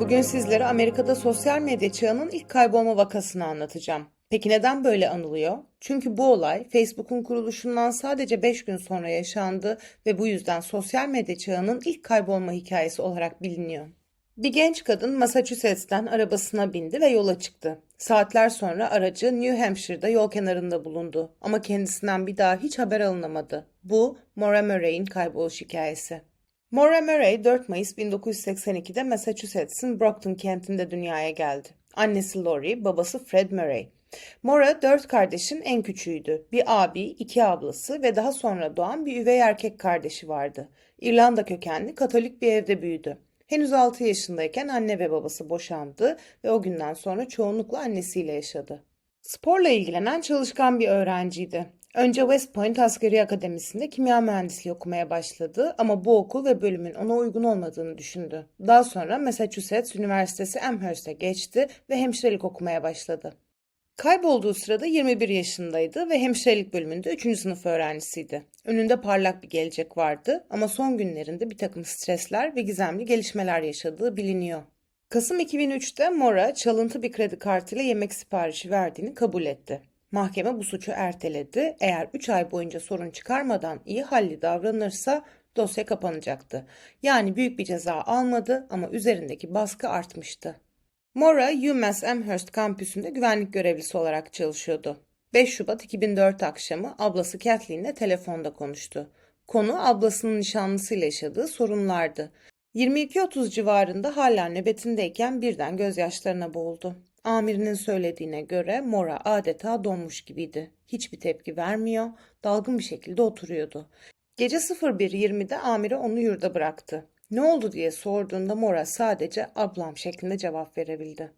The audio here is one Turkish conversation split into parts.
Bugün sizlere Amerika'da sosyal medya çağının ilk kaybolma vakasını anlatacağım. Peki neden böyle anılıyor? Çünkü bu olay Facebook'un kuruluşundan sadece 5 gün sonra yaşandı ve bu yüzden sosyal medya çağının ilk kaybolma hikayesi olarak biliniyor. Bir genç kadın Massachusetts'ten arabasına bindi ve yola çıktı. Saatler sonra aracı New Hampshire'da yol kenarında bulundu ama kendisinden bir daha hiç haber alınamadı. Bu Maura Murray'in kayboluş hikayesi. Maura Murray 4 Mayıs 1982'de Massachusetts'in Brockton kentinde dünyaya geldi. Annesi Lori, babası Fred Murray. Maura dört kardeşin en küçüğüydü. Bir abi, iki ablası ve daha sonra doğan bir üvey erkek kardeşi vardı. İrlanda kökenli Katolik bir evde büyüdü. Henüz 6 yaşındayken anne ve babası boşandı ve o günden sonra çoğunlukla annesiyle yaşadı. Sporla ilgilenen çalışkan bir öğrenciydi. Önce West Point Askeri Akademisi'nde kimya mühendisliği okumaya başladı ama bu okul ve bölümün ona uygun olmadığını düşündü. Daha sonra Massachusetts Üniversitesi Amherst'e geçti ve hemşirelik okumaya başladı. Kaybolduğu sırada 21 yaşındaydı ve hemşirelik bölümünde 3. sınıf öğrencisiydi. Önünde parlak bir gelecek vardı ama son günlerinde bir takım stresler ve gizemli gelişmeler yaşadığı biliniyor. Kasım 2003'te Mora çalıntı bir kredi kartıyla yemek siparişi verdiğini kabul etti. Mahkeme bu suçu erteledi. Eğer 3 ay boyunca sorun çıkarmadan iyi halli davranırsa dosya kapanacaktı. Yani büyük bir ceza almadı ama üzerindeki baskı artmıştı. Mora, UMass Amherst kampüsünde güvenlik görevlisi olarak çalışıyordu. 5 Şubat 2004 akşamı ablası Kathleen'le telefonda konuştu. Konu ablasının nişanlısıyla yaşadığı sorunlardı. 22.30 civarında hala nöbetindeyken birden gözyaşlarına boğuldu. Amirinin söylediğine göre Mora adeta donmuş gibiydi. Hiçbir tepki vermiyor, dalgın bir şekilde oturuyordu. Gece 01.20'de amire onu yurda bıraktı. Ne oldu diye sorduğunda Mora sadece ablam şeklinde cevap verebildi.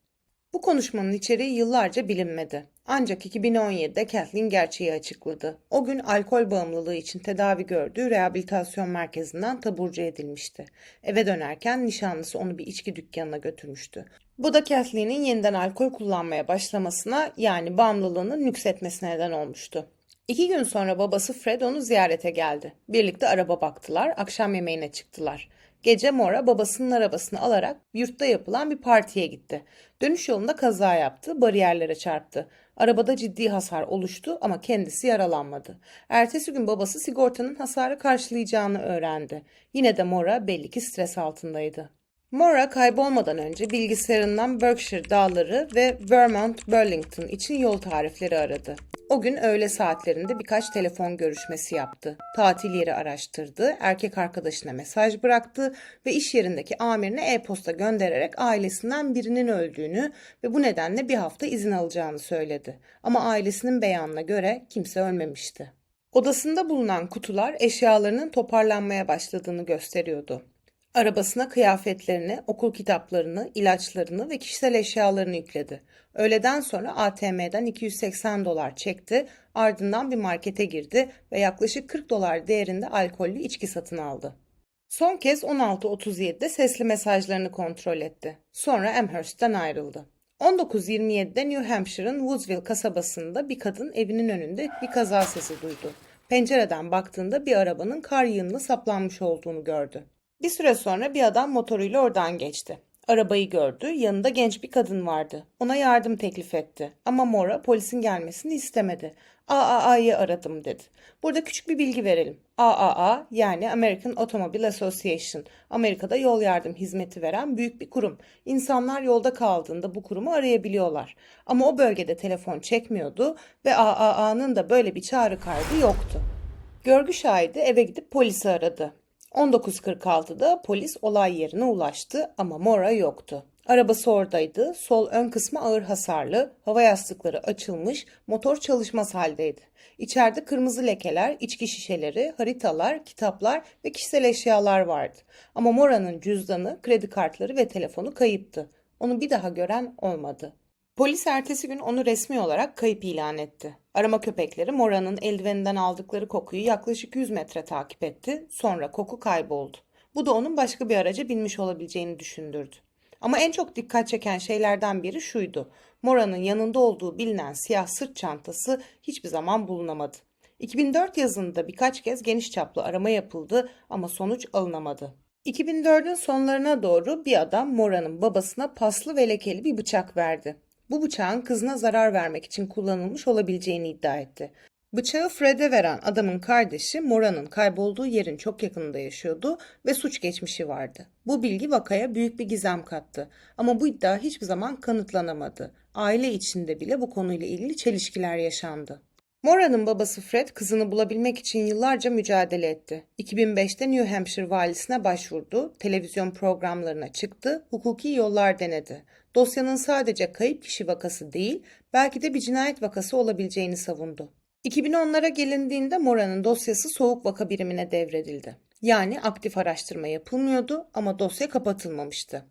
Bu konuşmanın içeriği yıllarca bilinmedi. Ancak 2017'de Kathleen gerçeği açıkladı. O gün alkol bağımlılığı için tedavi gördüğü rehabilitasyon merkezinden taburcu edilmişti. Eve dönerken nişanlısı onu bir içki dükkanına götürmüştü. Bu da Kathleen'in yeniden alkol kullanmaya başlamasına yani bağımlılığının nüksetmesine neden olmuştu. İki gün sonra babası Fred onu ziyarete geldi. Birlikte araba baktılar, akşam yemeğine çıktılar. Gece Mora babasının arabasını alarak yurtta yapılan bir partiye gitti. Dönüş yolunda kaza yaptı, bariyerlere çarptı. Arabada ciddi hasar oluştu ama kendisi yaralanmadı. Ertesi gün babası sigortanın hasarı karşılayacağını öğrendi. Yine de Mora belli ki stres altındaydı. Mora kaybolmadan önce bilgisayarından Berkshire dağları ve Vermont Burlington için yol tarifleri aradı. O gün öğle saatlerinde birkaç telefon görüşmesi yaptı. Tatil yeri araştırdı, erkek arkadaşına mesaj bıraktı ve iş yerindeki amirine e-posta göndererek ailesinden birinin öldüğünü ve bu nedenle bir hafta izin alacağını söyledi. Ama ailesinin beyanına göre kimse ölmemişti. Odasında bulunan kutular eşyalarının toparlanmaya başladığını gösteriyordu. Arabasına kıyafetlerini, okul kitaplarını, ilaçlarını ve kişisel eşyalarını yükledi. Öğleden sonra ATM'den 280 dolar çekti, ardından bir markete girdi ve yaklaşık 40 dolar değerinde alkollü içki satın aldı. Son kez 16.37'de sesli mesajlarını kontrol etti. Sonra Amherst'ten ayrıldı. 19.27'de New Hampshire'ın Woodsville kasabasında bir kadın evinin önünde bir kaza sesi duydu. Pencereden baktığında bir arabanın kar yığınına saplanmış olduğunu gördü. Bir süre sonra bir adam motoruyla oradan geçti. Arabayı gördü, yanında genç bir kadın vardı. Ona yardım teklif etti. Ama Mora polisin gelmesini istemedi. AAA'yı aradım dedi. Burada küçük bir bilgi verelim. AAA yani American Automobile Association, Amerika'da yol yardım hizmeti veren büyük bir kurum. İnsanlar yolda kaldığında bu kurumu arayabiliyorlar. Ama o bölgede telefon çekmiyordu ve AAA'nın da böyle bir çağrı kaydı yoktu. Görgü şahidi eve gidip polisi aradı. 19.46'da polis olay yerine ulaştı ama Mora yoktu. Arabası oradaydı, sol ön kısmı ağır hasarlı, hava yastıkları açılmış, motor çalışmaz haldeydi. İçeride kırmızı lekeler, içki şişeleri, haritalar, kitaplar ve kişisel eşyalar vardı. Ama Mora'nın cüzdanı, kredi kartları ve telefonu kayıptı. Onu bir daha gören olmadı. Polis ertesi gün onu resmi olarak kayıp ilan etti. Arama köpekleri Mora'nın eldiveninden aldıkları kokuyu yaklaşık 100 metre takip etti. Sonra koku kayboldu. Bu da onun başka bir araca binmiş olabileceğini düşündürdü. Ama en çok dikkat çeken şeylerden biri şuydu. Mora'nın yanında olduğu bilinen siyah sırt çantası hiçbir zaman bulunamadı. 2004 yazında birkaç kez geniş çaplı arama yapıldı ama sonuç alınamadı. 2004'ün sonlarına doğru bir adam Mora'nın babasına paslı ve lekeli bir bıçak verdi. Bu bıçağın kızına zarar vermek için kullanılmış olabileceğini iddia etti. Bıçağı Fred'e veren adamın kardeşi Mora'nın kaybolduğu yerin çok yakınında yaşıyordu ve suç geçmişi vardı. Bu bilgi vakaya büyük bir gizem kattı ama bu iddia hiçbir zaman kanıtlanamadı. Aile içinde bile bu konuyla ilgili çelişkiler yaşandı. Mora'nın babası Fred kızını bulabilmek için yıllarca mücadele etti. 2005'te New Hampshire valisine başvurdu, televizyon programlarına çıktı, hukuki yollar denedi. Dosyanın sadece kayıp kişi vakası değil, belki de bir cinayet vakası olabileceğini savundu. 2010'lara gelindiğinde Mora'nın dosyası soğuk vaka birimine devredildi. Yani aktif araştırma yapılmıyordu ama dosya kapatılmamıştı.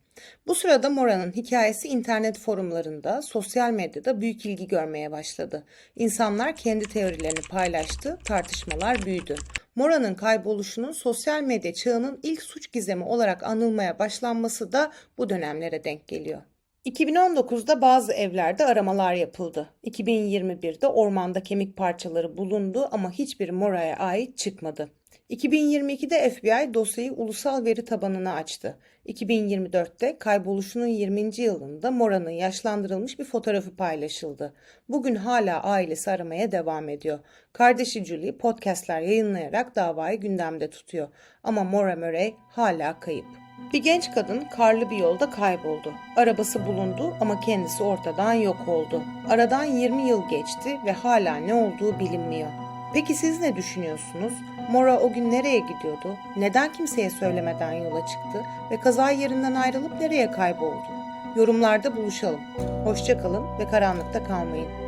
Bu sırada Mora'nın hikayesi internet forumlarında, sosyal medyada büyük ilgi görmeye başladı. İnsanlar kendi teorilerini paylaştı, tartışmalar büyüdü. Mora'nın kayboluşunun sosyal medya çağının ilk suç gizemi olarak anılmaya başlanması da bu dönemlere denk geliyor. 2019'da bazı evlerde aramalar yapıldı. 2021'de ormanda kemik parçaları bulundu ama hiçbiri Mora'ya ait çıkmadı. 2022'de FBI dosyayı ulusal veri tabanına açtı. 2024'te kayboluşunun 20. yılında Mora'nın yaşlandırılmış bir fotoğrafı paylaşıldı. Bugün hala ailesi aramaya devam ediyor. Kardeşi Julie podcastler yayınlayarak davayı gündemde tutuyor. Ama Mora Murray hala kayıp. Bir genç kadın karlı bir yolda kayboldu. Arabası bulundu ama kendisi ortadan yok oldu. Aradan 20 yıl geçti ve hala ne olduğu bilinmiyor. Peki siz ne düşünüyorsunuz? Mora o gün nereye gidiyordu? Neden kimseye söylemeden yola çıktı ve kaza yerinden ayrılıp nereye kayboldu? Yorumlarda buluşalım. Hoşça kalın ve karanlıkta kalmayın.